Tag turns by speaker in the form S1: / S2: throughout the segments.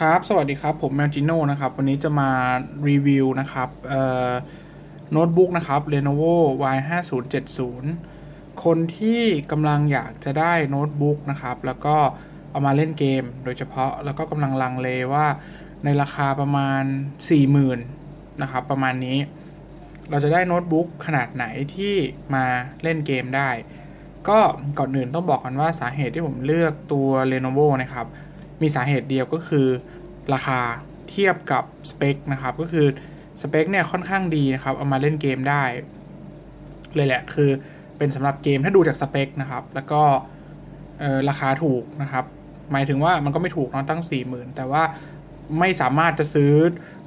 S1: ครับ สวัสดีครับ ผมแมวจิโน่นะครับ วันนี้จะมารีวิวนะครับเอ่อโน้ตบุ๊กนะครับ Lenovo Y 5 0 7 0คนที่กำลังอยากจะได้โน้ตบุ๊กนะครับ แล้วก็เอามาเล่นเกม โดยเฉพาะ แล้วก็กำลังลังเลว่าในราคาประมาณ 40,000นะครับ ประมาณนี้ เราจะได้โน้ตบุ๊กขนาดไหนที่มาเล่นเกมได้ ก็ก่อนอื่นต้องบอกกันว่าสาเหตุที่ผมเลือกตัว Lenovo นะครับ มีสาเหตุเดียวก็คือ ราคาเทียบกับสเปคนะครับ ก็คือสเปคเนี่ยค่อนข้างดีนะครับ เอามาเล่นเกมได้ เลยแหละ คือเป็นสำหรับเกมถ้าดูจากสเปคนะครับ แล้วก็ราคาถูกนะครับ หมายถึงว่ามันก็ไม่ถูกนอะตั้ง 40,000 แต่ว่าไม่สามารถจะซื้อ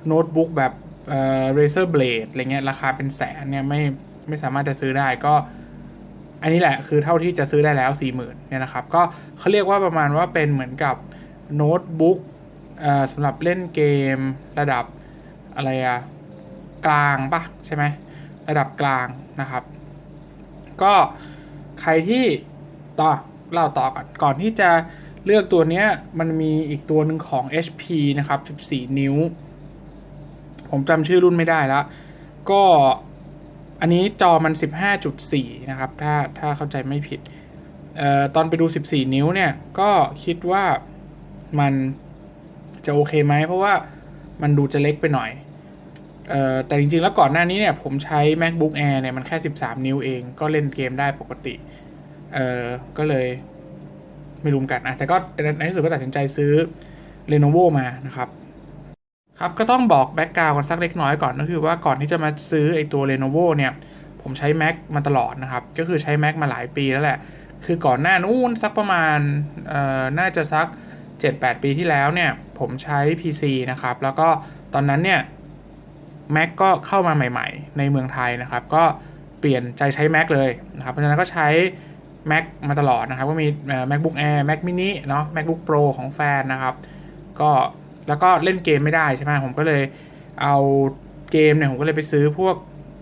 S1: โน้ตบุ๊กแบบเอ่อ Razer Blade อะไรเงี้ยราคาเป็นแสนเนี่ยไม่ไม่สามารถจะซื้อได้ก็ อันนี้แหละคือเท่าที่จะซื้อได้แล้ว 40,000เนี่ยนะครับ ก็เขาเรียกว่าประมาณว่าเป็นเหมือนกับ โน้ตบุ๊กสำหรับเล่นเกมระดับอะไรอะกลางปะใช่ไหมระดับกลางนะครับ ก็ใครที่ต่อเล่าต่อก่อนก่อนที่จะเลือกตัวเนี้ยมันมีอีกตัวหนึ่งของ HP นะครับ 14 นิ้ว ผมจำชื่อรุ่นไม่ได้ล้วก็อันนี้จอมัน 15.4 นะครับ ถ้าถ้าเข้าใจไม่ผิดออตอนไปดู 14 นิ้วเนี่ย ก็คิดว่า มันจะโอเคไหม เพราะว่ามันดูจะเล็กไปหน่อยเอ่อแต่จริงๆ แล้วก่อนหน้านี้เนี่ย ผมใช้ macbook air เนี่ย มันแค่ 13 นิ้วเอง ก็เล่นเกมได้ปกติ เอ่อก็เลยไม่รู้เหมือนกันนะแต่ก็ในที่สุดก็ตัดสินใจซื้อ Lenovo มานะครับครับ ก็ต้องบอกแบ็กกราวกันสักเล็กน้อยก่อนก็คือว่าก่อนที่จะมาซื้อไอตัว Lenovo เนี่ย ผมใช้ Mac มาตลอดนะครับ ก็คือใช้ Mac มาหลายปีแล้วแหละ คือก่อนหน้านู้นสักประมาณเอ่อน่าจะสัก 7-8 ปีที่แล้วเนี่ยผมใช้ PC นะครับ แล้วก็ตอนนั้นเนี่ย Mac ก็เข้ามาใหม่ ๆ ในเมืองไทยนะครับ ก็เปลี่ยนใจใช้ Mac เลยนะครับ เพราะฉะนั้นก็ใช้ Mac มาตลอดนะครับ ก็มี MacBook Air Mac mini เนาะ MacBook Pro ของแฟนนะครับ ก็แล้วก็เล่นเกมไม่ได้ใช่ไหมผมก็เลยเอาเกมเนี่ย ผมก็เลยไปซื้อพวก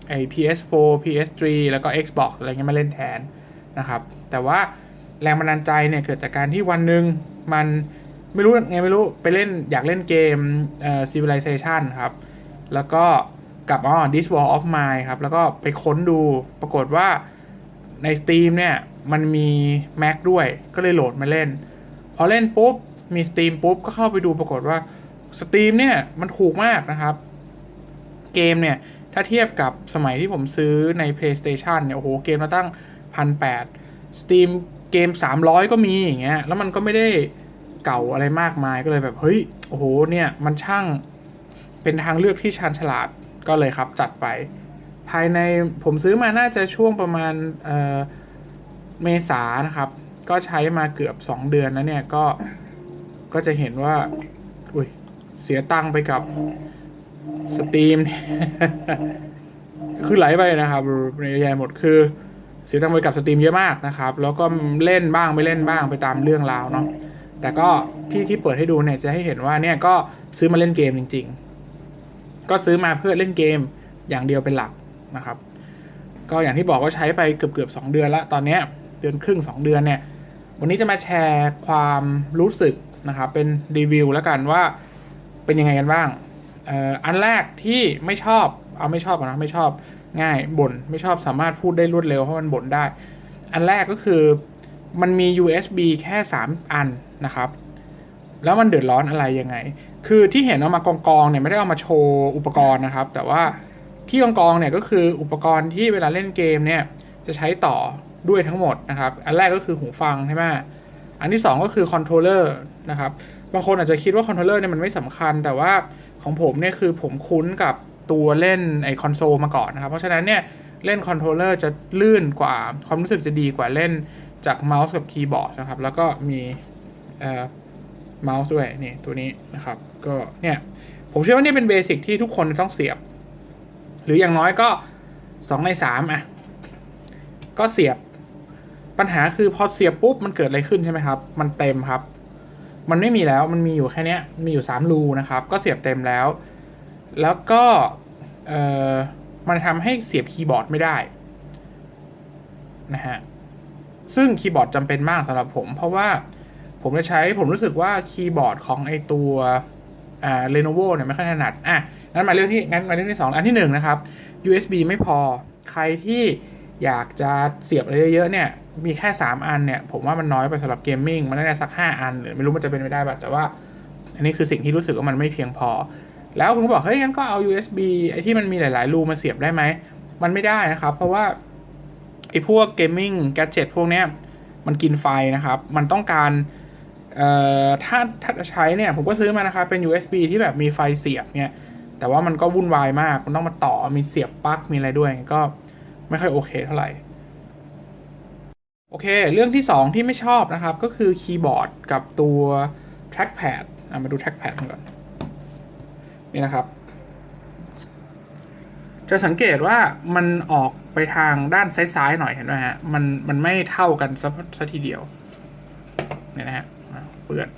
S1: ไอ้ PS4 PS3 แล้วก็ Xbox อะไรเงี้ยมาเล่นแทนนะครับ แต่ว่าแรงบันดาลใจเนี่ย เกิดจากการที่วันหนึ่งมัน ไม่รู้ไงไม่รู้ไปเล่นอยากเล่นเกมเอ่อ Civilization ครับ แล้วก็กลับอ๋อ This War of Mine ครับ แล้วก็ไปค้นดูปรากฏว่าใน Steam เนี่ย มันมี Mac ด้วยก็เลยโหลดมาเล่น พอเล่นปุ๊บ มี Steam ปุ๊บ ก็เข้าไปดูปรากฏว่า Steam เนี่ย มันถูกมากนะครับ เกมเนี่ย ถ้าเทียบกับสมัยที่ผมซื้อใน PlayStation เนี่ย โอ้โห เกมมาตั้งพันแปด Steam เกม 300 ก็มีอย่างเงี้ยแล้วมันก็ไม่ได้ เก่าอะไรมากมายก็เลยแบบเฮ้ยโอ้โหเนี่ยมันช่างเป็นทางเลือกที่ชาญฉลาดก็เลยครับจัดไป ภายในผมซื้อมาน่าจะช่วงประมาณเอ่อเมษานะครับ ก็ใช้มาเกือบ 2 เดือนแล้วเนี่ยก็ก็จะเห็นว่าอุ้ยเสียตังไปกับสตรีมคือไหลไปนะครับในใหญ่หมดคือเสียตังไปกับสตรีมเยอะมากนะครับ แล้วก็เล่นบ้างไม่เล่นบ้างไปตามเรื่องราวเนาะ แต่ก็ที่ที่เปิดให้ดูเนี่ยจะให้เห็นว่าเนี่ยก็ซื้อมาเล่นเกมจริง ๆ ก็ซื้อมาเพื่อเล่นเกมอย่างเดียวเป็นหลักนะครับ ก็อย่างที่บอกว่าใช้ไปเกือบเกือบสองเดือนแล้วตอนเนี้ยเดือนครึ่งสองเดือนเนี่ย วันนี้จะมาแชร์ความรู้สึกนะครับเป็นรีวิวแล้วกันว่าเป็นยังไงกันบ้างอันแรกที่ไม่ชอบเอาไม่ชอบนนะไม่ชอบง่ายบ่นไม่ชอบสามารถพูดได้รวดเร็วเพราะมันบ่นได้ อันแรกก็คือ มันมี USB แค่ 3 อันนะครับ แล้วมันเดือดร้อนอะไรยังไง คือที่เห็นเอามากองกองๆเนี่ยไม่ได้เอามาโชว์อุปกรณ์นะครับ แต่ว่าที่กองกองๆเนี่ยก็คืออุปกรณ์ที่เวลาเล่นเกมเนี่ยจะใช้ต่อด้วยทั้งหมดนะครับ อันแรกก็คือหูฟังใช่ไหมอันที่สองก็คือคอนโทรลเลอร์นะครับ บางคนอาจจะคิดว่าคอนโทรลเลอร์เนี่ยมันไม่สำคัญ แต่ว่าของผมเนี่ยคือผมคุ้นกับตัวเล่นไอคอนโซลมาก่อนนะครับ เพราะฉะนั้นเนี่ยเล่นคอนโทรลเลอร์จะลื่นกว่า ความรู้สึกจะดีกว่าเล่น จากเมาส์กับคีย์บอร์ดนะครับ แล้วก็มีเอ่อเมาส์ด้วยนี่ตัวนี้นะครับ ก็เนี่ยผมเชื่อว่านี่เป็นเบสิกที่ทุกคนต้องเสียบ หรืออย่างน้อยก็สองในสามอะ ก็เสียบปัญหาคือพอเสียบปุ๊บมันเกิดอะไรขึ้นใช่ไหมครับ มันเต็มครับ มันไม่มีแล้วมันมีอยู่แค่เนี้ยมีอยู่สามรูนะครับ ก็เสียบเต็มแล้ว แล้วก็เอ่อมันทำให้เสียบคีย์บอร์ดไม่ได้นะฮะ ซึ่งคีย์บอร์ดจำเป็นมากสำหรับผม เพราะว่าผมจะใช้ผมรู้สึกว่าคีย์บอร์ดของไอตัวอ่า Lenovo เนี่ยไม่ค่อยถนัดอะงั้นมาเรื่องที่งั้นมาเรื่องที่สองอันที่หนึ่งนะครับ USB ไม่พอใครที่อยากจะเสียบอะไรเยอะๆเนี่ย มีแค่ 3 อันเนี่ย ผมว่ามันน้อยไปสำหรับเกมมิ่งมันน่าจะสัก 5 อันหรือไม่รู้มันจะเป็นไปได้ป่ะแต่ว่า อันนี้คือสิ่งที่รู้สึกว่ามันไม่เพียงพอ แล้วคุณก็บอกเฮ้ยงั้นก็เอา USB ไอ้ที่มันมีหลาย ๆ รูมาเสียบได้ไหมมันไม่ได้นะครับ เพราะว่า ไอ้พวกเกมมิ่งแกจ e t พวกเนี้ยมันกินไฟนะครับ มันต้องการเอ่อถ้าถ้าจะใช้เนี่ย ผมก็ซื้อมานะครับ เป็น USB ที่แบบมีไฟเสียบเนี่ย แต่ว่ามันก็วุ่นวายมาก มันต้องมาต่อมีเสียบปลั๊กมีอะไรด้วย ก็ไม่ค่อยโอเคเท่าไหร่ โอเค เรื่องที่ 2 ที่ไม่ชอบนะครับ ก็คือคีย์บอร์ดกับตัว trackpad มาดู trackpad กันก่อน นี่นะครับ จะสังเกตว่ามันออกไปทางด้านซ้ายๆหน่อยเห็นไหมฮะ มันมันไม่เท่ากันสักสักทีเดียวเนี่ยนะฮะเปื่อน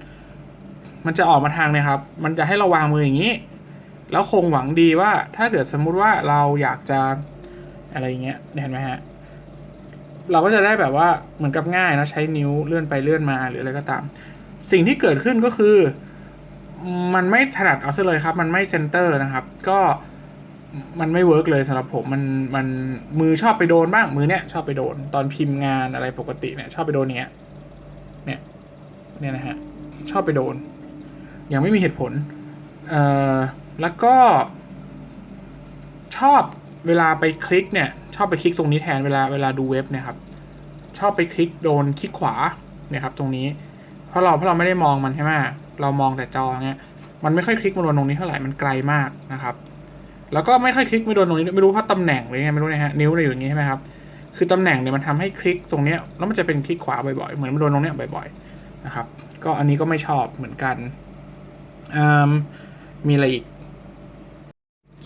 S1: มันจะออกมาทางเนี่ยครับ มันจะให้เราวางมืออย่างนี้ แล้วคงหวังดีว่าถ้าเกิดสมมุติว่าเราอยากจะอะไรอย่างเงี้ยเห็นไหมฮะ เราก็จะได้แบบว่าเหมือนกับง่ายนะใช้นิ้วเลื่อนไปเลื่อนมาหรืออะไรก็ตาม สิ่งที่เกิดขึ้นก็คือ มันไม่ถนัดเอาซะเลยครับ มันไม่เซนเตอร์นะครับ ก็ มันไม่เวิร์กเลยสำหรับผมมันมันมือชอบไปโดนบ้างมือเนี้ยชอบไปโดน ตอนพิมพ์งานอะไรปกติเนี่ย ชอบไปโดนเนี้ย เนี่ยเนี่ยนะฮะชอบไปโดนยังไม่มีเหตุผล เอ่อแล้วก็ ชอบเวลาไปคลิกเนี่ย ชอบไปคลิกตรงนี้แทนเวลาเวลาดูเว็บเนี่ยครับ ชอบไปคลิกโดนคลิกขวาเนี่ยครับ ตรงนี้ เพราะเราเพราะเราไม่ได้มองมันใช่ไหมเรามองแต่จอเงี้ยมันไม่ค่อยคลิกมาโดนตรงนี้เท่าไหร่มันไกลมากนะครับ แล้วก็ไม่ค่อยคลิกไม่โดนตรงนี้ไม่รู้เพราะตำแหน่งหรือไงไม่รู้นะฮะนิ้วอะไรอยู่อย่างงี้ใช่ไหมครับคือตำแหน่งเนี่ยมันทำให้คลิกตรงเนี้ยแล้วมันจะเป็นคลิกขวาบ่อยๆ เหมือนมันโดนตรงเนี้ยบ่อยๆนะครับ ก็อันนี้ก็ไม่ชอบเหมือนกันอืมมีอะไรอีก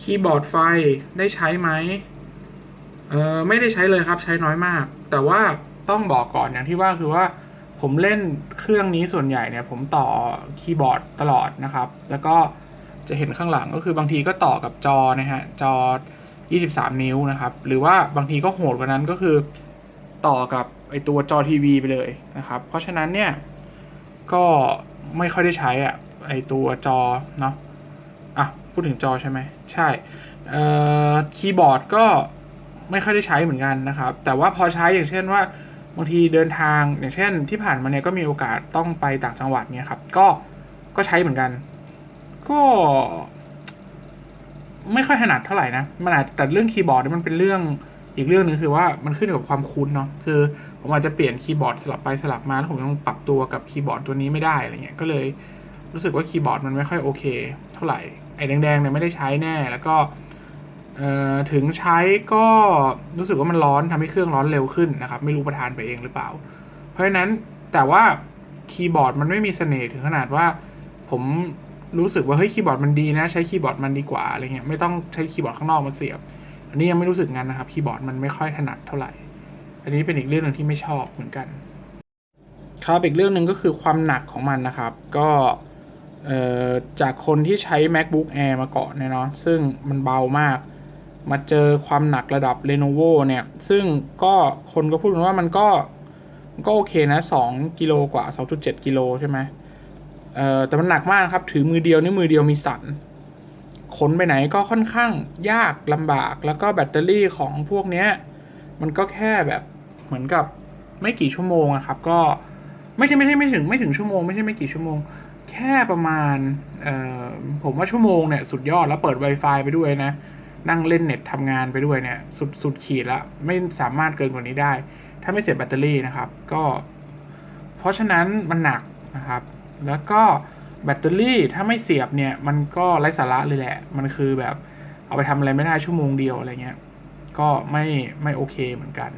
S1: คีย์บอร์ดไฟได้ใช้ไหมเออไม่ได้ใช้เลยครับใช้น้อยมาก แต่ว่าต้องบอกก่อนอย่างที่ว่าคือว่าผมเล่นเครื่องนี้ส่วนใหญ่เนี่ย ผมต่อคีย์บอร์ดตลอดนะครับ แล้วก็ จะเห็นข้างหลังก็คือบางทีก็ต่อกับจอนะฮะจอ 23 นิ้วนะครับ หรือว่าบางทีก็โหดกว่านั้นก็คือต่อกับไอตัวจอทีวีไปเลยนะครับ เพราะฉะนั้นเนี่ยก็ไม่ค่อยได้ใช้อะไอตัวจอเนาะอะพูดถึงจอใช่ไหมใช่เอ่อคีย์บอร์ดก็ไม่ค่อยได้ใช้เหมือนกันนะครับ แต่ว่าพอใช้อย่างเช่นว่าบางทีเดินทางอย่างเช่นที่ผ่านมาเนี่ยก็มีโอกาสต้องไปต่างจังหวัดเนี่ยครับก็ก็ใช้เหมือนกัน ก็ไม่ค่อยถนัดเท่าไหร่นะ มันอาจแต่เรื่องคีย์บอร์ดเนี่ยมันเป็นเรื่องอีกเรื่องหนึ่งคือว่ามันขึ้นอยู่กับความคุ้นเนาะ คือผมอาจจะเปลี่ยนคีย์บอร์ดสลับไปสลับมาแล้วผมยังปรับตัวกับคีย์บอร์ดตัวนี้ไม่ได้อะไรเงี้ย ก็เลยรู้สึกว่าคีย์บอร์ดมันไม่ค่อยโอเค เท่าไหร่ ไอ้แดงๆเนี่ยไม่ได้ใช้แน่ แล้วก็ถึงใช้ก็รู้สึกว่ามันร้อนทำให้เครื่องร้อนเร็วขึ้นนะครับ ไม่รู้ประทานไปเองหรือเปล่า เพราะฉะนั้นแต่ว่าคีย์บอร์ดมันไม่มีเสน่ห์ถึงขนาดว่าผม รู้สึกว่าเฮ้ยคีย์บอร์ดมันดีนะ ใช้คีย์บอร์ดมันดีกว่าอะไรเงี้ยไม่ต้องใช้คีย์บอร์ดข้างนอกมาเสียบ อันนี้ยังไม่รู้สึกงั้นนะครับคีย์บอร์ดมันไม่ค่อยถนัดเท่าไหร่ อันนี้เป็นอีกเรื่องหนึ่งที่ไม่ชอบเหมือนกันครับอีกเรื่องหนึ่งก็คือความหนักของมันนะครับ ก็จากคนที่ใช้ macbook air มาก่อนเนี่ยเนาะซึ่งมันเบามาก มาเจอความหนักระดับ Lenovo เนี่ย ซึ่งก็คนก็พูดกันว่ามันก็มันก็โอเคนะ2กิโลกว่า 2.7 กิโลใช่ไหม เอ่อแต่มันหนักมากครับ ถือมือเดียวนี่มือเดียวมีสันขนไปไหนก็ค่อนข้างยากลำบาก แล้วก็แบตเตอรี่ของพวกเนี้ย มันก็แค่แบบเหมือนกับไม่กี่ชั่วโมงอะครับ ก็ไม่ใช่ไม่ใช่ไม่ถึงไม่ถึงชั่วโมงไม่ใช่ไม่กี่ชั่วโมง แค่ประมาณผมว่าชั่วโมงเนี่ยสุดยอดแล้วเปิด Wi-Fi ไปด้วยนะ นั่งเล่นเน็ตทำงานไปด้วยเนี่ย สุดสุดขีดละไม่สามารถเกินกว่านี้ได้ ถ้าไม่เสียแบตเตอรี่นะครับ ก็ เพราะฉะนั้นมันหนักนะครับ แล้วก็แบตเตอรี่ถ้าไม่เสียบเนี่ย มันก็ไร้สาระเลยแหละ มันคือแบบเอาไปทำอะไรไม่ได้ชั่วโมงเดียวอะไรเงี้ย ก็ไม่ไม่โอเคเหมือนกัน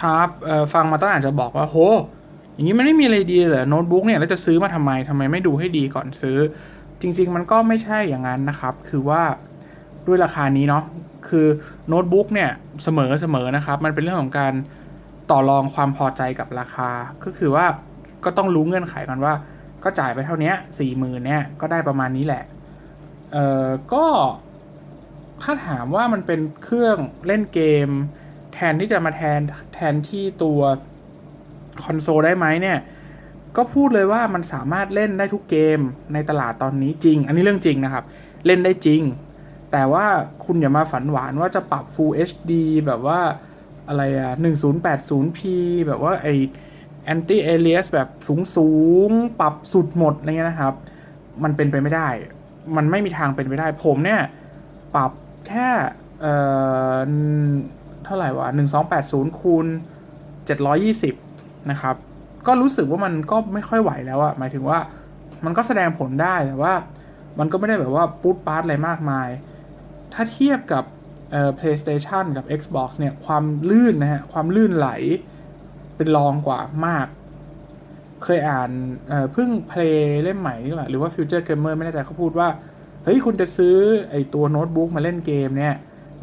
S1: ครับฟังมาตั้งอาจจะบอกว่าโหอย่างนี้มันไม่มีอะไรดีเหรอโน้ตบุ๊กเนี่ยแล้วจะซื้อมาทำไมทำไมไม่ดูให้ดีก่อนซื้อ จริง ๆ มันก็ไม่ใช่อย่างนั้นนะครับ คือว่าด้วยราคานี้เนาะคือโน้ตบุ๊กเนี่ยเสมอเสมอนะครับ มันเป็นเรื่องของการต่อรองความพอใจกับราคา ก็คือว่า ก็ต้องรู้เงื่อนไขกันว่า ก็จ่ายไปเท่านี้สี่หมื่นเนี่ยก็ได้ประมาณนี้แหละ เอ่อก็ถ้าถามว่ามันเป็นเครื่องเล่นเกม แทนที่จะมาแทนแทนที่ตัวคอนโซลได้ไหมเนี่ย ก็พูดเลยว่ามันสามารถเล่นได้ทุกเกมในตลาดตอนนี้จริง อันนี้เรื่องจริงนะครับ เล่นได้จริง แต่ว่าคุณอย่ามาฝันหวานว่าจะปรับ Full HD แบบว่าอะไรอะ 1080p แบบว่าไอ anti alias แบบสูงสูงๆปรับสุดหมดอะไรเงี้ยนะครับ มันเป็นไปไม่ได้ มันไม่มีทางเป็นไปได้ ผมเนี่ย ปรับแค่เอ่อเท่าไหร่วะ1280คูณ720นะครับ ก็รู้สึกว่ามันก็ไม่ค่อยไหวแล้วอะหมายถึงว่ามันก็แสดงผลได้แต่ว่า มันก็ไม่ได้แบบว่าปุ๊ดปาร์ตอะไรมากมาย ถ้าเทียบกับเอ่อ PlayStation กับ Xbox เนี่ย ความลื่นนะฮะ ความลื่นไหล เป็นรองกว่ามาก เคยอ่านเอ่อพิ่งเพลย์เล่มใหม่นี่แหละหรือว่า Future Gamer ไม่แน่ใจเขาพูดว่า เฮ้ย คุณจะซื้อไอตัวโน้ตบุ๊กมาเล่นเกมเนี่ย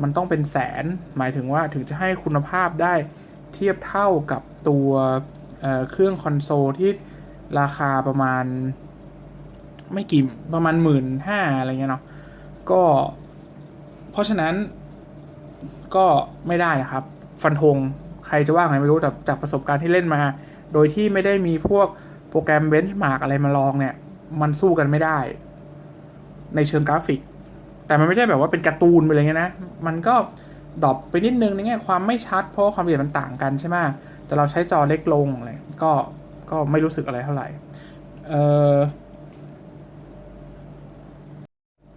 S1: มันต้องเป็นแสน หมายถึงว่าถึงจะให้คุณภาพได้เทียบเท่ากับตัวเเครื่องคอนโซลที่ราคาประมาณ ไม่กี่ประมาณหมื่นห้าอะไรเงี้ยเนาะก็ เพราะฉะนั้นก็ไม่ได้นะครับ ฟันธง ใครจะว่าไงไม่รู้แต่จากประสบการณ์ที่เล่นมา โดยที่ไม่ได้มีพวกโปรแกรมเบนช์มาร์กอะไรมาลองเนี่ย มันสู้กันไม่ได้ ในเชิงกราฟิก แต่มันไม่ใช่แบบว่าเป็นการ์ตูนไปเลยนะ มันก็ดรอปไปนิดนึงในแง่ความไม่ชัด เพราะความละเอียดมันต่างกันใช่ไหมแต่เราใช้จอเล็กลงอะไรก็ก็ไม่รู้สึกอะไรเท่าไหร่เออ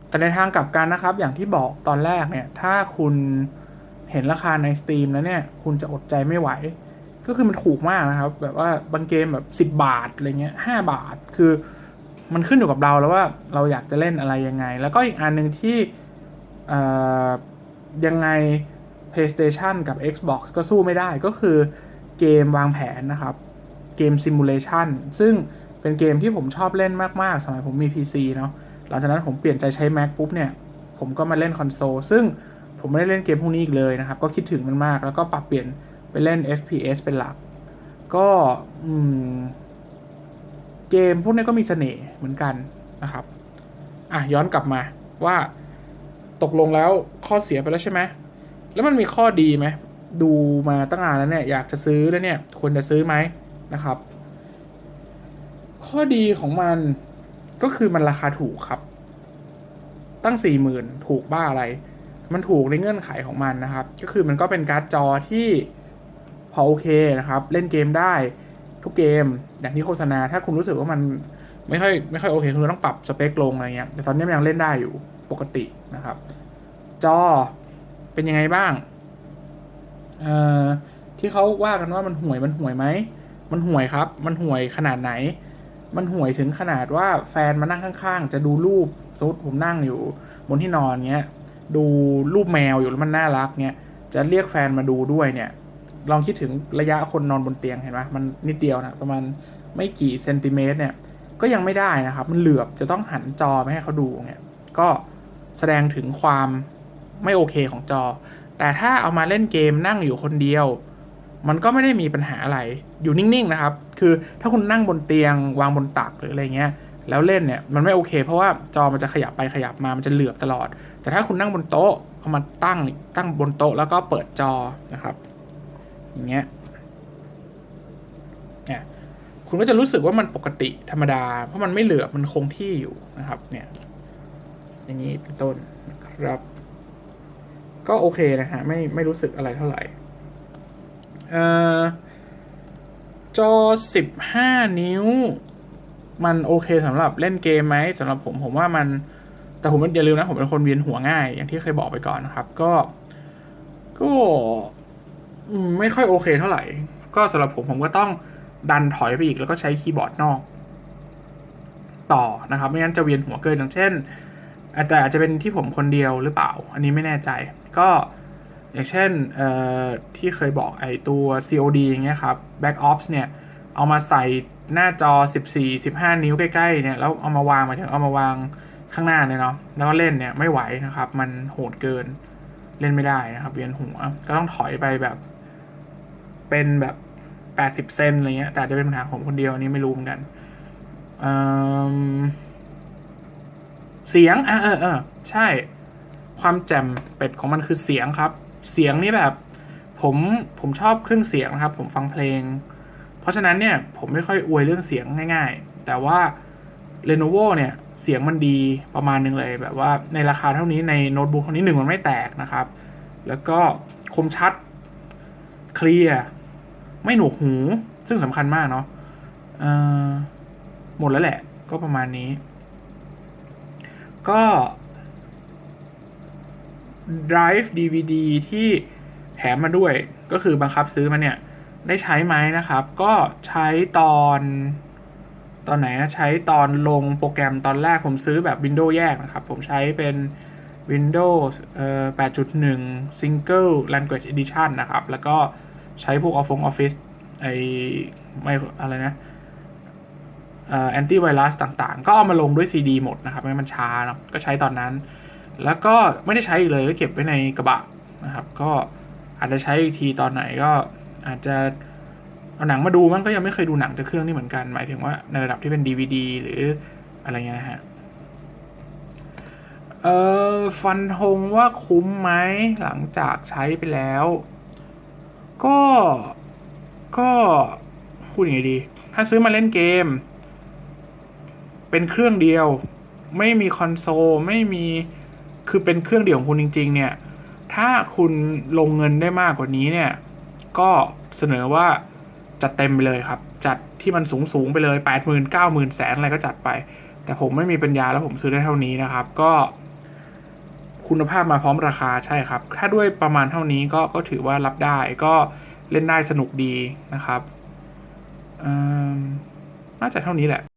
S1: แต่ในทางกลับกันนะครับ อย่างที่บอกตอนแรกเนี่ย ถ้าคุณ เห็นราคาใน Steam แล้วเนี่ย คุณจะอดใจไม่ไหว ก็คือมันถูกมากนะครับ แบบว่าบางเกมแบบสิบบาทอะไรเงี้ยห้าบาท คือมันขึ้นอยู่กับเราแล้วว่าเราอยากจะเล่นอะไรยังไง แล้วก็อีกอันหนึ่งที่เอ่ยังไง PlayStation กับ Xbox ก็สู้ไม่ได้ก็คือเกมวางแผนนะครับ เกมซิมูเลชันซึ่งเป็นเกมที่ผมชอบเล่นมาก ๆ สมัยผมมี PC เนาะหลังจากนั้นผมเปลี่ยนใจใช้ Mac ปุ๊บเนี่ย ผมก็มาเล่นคอนโซลซึ่ง ผมไม่ได้เล่นเกมพวกนี้อีกเลยนะครับ ก็คิดถึงมันมาก แล้วก็ปรับเปลี่ยนไปเล่น FPS เป็นหลัก ก็อืมเกมพวกนี้ก็มีเสน่ห์เหมือนกันนะครับ อะย้อนกลับมาว่าตกลงแล้วข้อเสียไปแล้วใช่ไหม แล้วมันมีข้อดีไหม ดูมาตั้งนานแล้วเนี่ย อยากจะซื้อแล้วเนี่ย ควรจะซื้อไหมนะครับ ข้อดีของมันก็คือมันราคาถูกครับ ตั้งสี่หมื่นถูกบ้าอะไร มันถูกในเงื่อนไขของมันนะครับ ก็คือมันก็เป็นการ์ดจอที่พอโอเคนะครับ เล่นเกมได้ทุกเกม อย่างที่โฆษณา ถ้าคุณรู้สึกว่ามันไม่ค่อยไม่ค่อยโอเคคุณต้องปรับสเปคลงอะไรเงี้ย แต่ตอนนี้มันยังเล่นได้อยู่ปกตินะครับ จอเป็นยังไงบ้างเอ่อที่เขาว่ากันว่ามันห่วยมันห่วยไหม มันห่วยครับ มันห่วยขนาดไหน มันห่วยถึงขนาดว่าแฟนมานั่งข้างๆ จะดูรูปสมมติผมนั่งอยู่บนที่นอนเงี้ย ดูรูปแมวอยู่แล้วมันน่ารักเงี้ยจะเรียกแฟนมาดูด้วยเนี่ยลองคิดถึงระยะคนนอนบนเตียงเห็นไหมมันนิดเดียวนะประมาณไม่กี่เซนติเมตรเนี่ยก็ยังไม่ได้นะครับ มันเหลือบจะต้องหันจอไปให้เขาดูเนี่ยก็แสดงถึงความไม่โอเคของจอ แต่ถ้าเอามาเล่นเกมนั่งอยู่คนเดียว มันก็ไม่ได้มีปัญหาอะไรอยู่นิ่งๆนะครับ คือถ้าคุณนั่งบนเตียงวางบนตักหรืออะไรเงี้ยแล้วเล่นเนี่ยมันไม่โอเค เพราะว่าจอมันจะขยับไปขยับมามันจะเหลือบตลอด แต่ถ้าคุณนั่งบนโต๊ะเอามาตั้งตั้งบนโต๊ะแล้วก็เปิดจอนะครับ อย่างเงี้ยเนี่ยคุณก็จะรู้สึกว่ามันปกติธรรมดา เพราะมันไม่เหลือมันคงที่อยู่นะครับ เนี่ย อย่างนี้เป็นต้นนะครับ ก็โอเคนะฮะไม่ไม่รู้สึกอะไรเท่าไหร่เอ่อจอ 15 นิ้ว มันโอเคสำหรับเล่นเกมไหมสำหรับผมผมว่ามัน แต่ผมอย่าลืมนะ ผมเป็นคนเวียนหัวง่าย อย่างที่เคยบอกไปก่อนนะครับ ก็ ก็ไม่ค่อยโอเคเท่าไหร่ ก็สำหรับผมผมก็ต้องดันถอยไปอีกแล้วก็ใช้คีย์บอร์ดนอก ต่อนะครับ ไม่งั้นจะเวียนหัวเกินอย่างเช่นอาจจะอาจจะเป็นที่ผมคนเดียวหรือเปล่า อันนี้ไม่แน่ใจ ก็อย่างเช่นที่เคยบอกไอตัว COD อย่างเงี้ยครับ Back Ops เนี่ย เอามาใส่หน้าจอ 14 15 นิ้วใกล้ๆเนี่ยแล้วเอามาวางมาถึงเอามาวาง ข้างหน้าเนี่ยเนาะแล้วก็เล่นเนี่ยไม่ไหวนะครับ มันโหดเกินเล่นไม่ได้นะครับเวียนหัว ก็ต้องถอยไปแบบ เป็นแบบ80เซนอะไรเงี้ย แต่จะเป็นปัญหาของผมคนเดียวอันนี้ไม่รู้เหมือนกันเเสียงอ่าเออเออใช่ ความแจ่มเป็ดของมันคือเสียงครับ เสียงนี่แบบ ผมผมชอบเครื่องเสียงนะครับ ผมฟังเพลง เพราะฉะนั้นเนี่ย ผมไม่ค่อยอวยเรื่องเสียงง่าย ๆ แต่ว่า Lenovo เนี่ย เสียงมันดีประมาณนึงเลย แบบว่าในราคาเท่านี้ในโน้ตบุ๊กเท่านี้หนึ่งมันไม่แตกนะครับ แล้วก็คมชัดเคลียร์ไม่หนวกหู ซึ่งสำคัญมากเนาะหมดแล้วแหละ ก็ประมาณนี้ ก็ Drive DVD ที่แถมมาด้วยก็คือบังคับซื้อมาเนี่ย ได้ใช้ไหมนะครับ ก็ใช้ตอน ตอนไหนใช้ตอนลงโปรแกรมตอนแรกผมซื้อแบบ Windows แยกนะครับ ผมใช้เป็น Windows 8.1 Single Language Edition นะครับ แล้วก็ใช้พวก Office Office ไอไม่อะไรนะแอนตี้ไวรัสต่างๆ ก็เอามาลงด้วย CD หมดนะครับไม่งั้นมันช้าเนาะก็ใช้ตอนนั้น แล้วก็ไม่ได้ใช้อีกเลยก็เก็บไว้ในกระบะนะครับ ก็อาจจะใช้อีกทีตอนไหนก็อาจจะ เอาหนังมาดูมันก็ยังไม่เคยดูหนังจากเครื่องนี้เหมือนกัน หมายถึงว่าในระดับที่เป็น DVD หรืออะไรเงี้ยนะฮะ เออฟันธงว่าคุ้มไหมหลังจากใช้ไปแล้ว ก็ก็พูดยังไงดี ถ้าซื้อมาเล่นเกม เป็นเครื่องเดียว ไม่มีคอนโซลไม่มีคือเป็นเครื่องเดียวของคุณจริง ๆ เนี่ย ถ้าคุณลงเงินได้มากกว่านี้เนี่ย ก็เสนอว่า จัดเต็มไปเลยครับ จัดที่มันสูงสูงไปเลยแปดหมื่นเก้าหมื่นแสนอะไรก็จัดไป แต่ผมไม่มีปัญญาแล้วผมซื้อได้เท่านี้นะครับ ก็คุณภาพมาพร้อมราคาใช่ครับ ถ้าด้วยประมาณเท่านี้ก็ก็ถือว่ารับได้ก็เล่นได้สนุกดีนะครับอืมน่าจะเท่านี้แหละ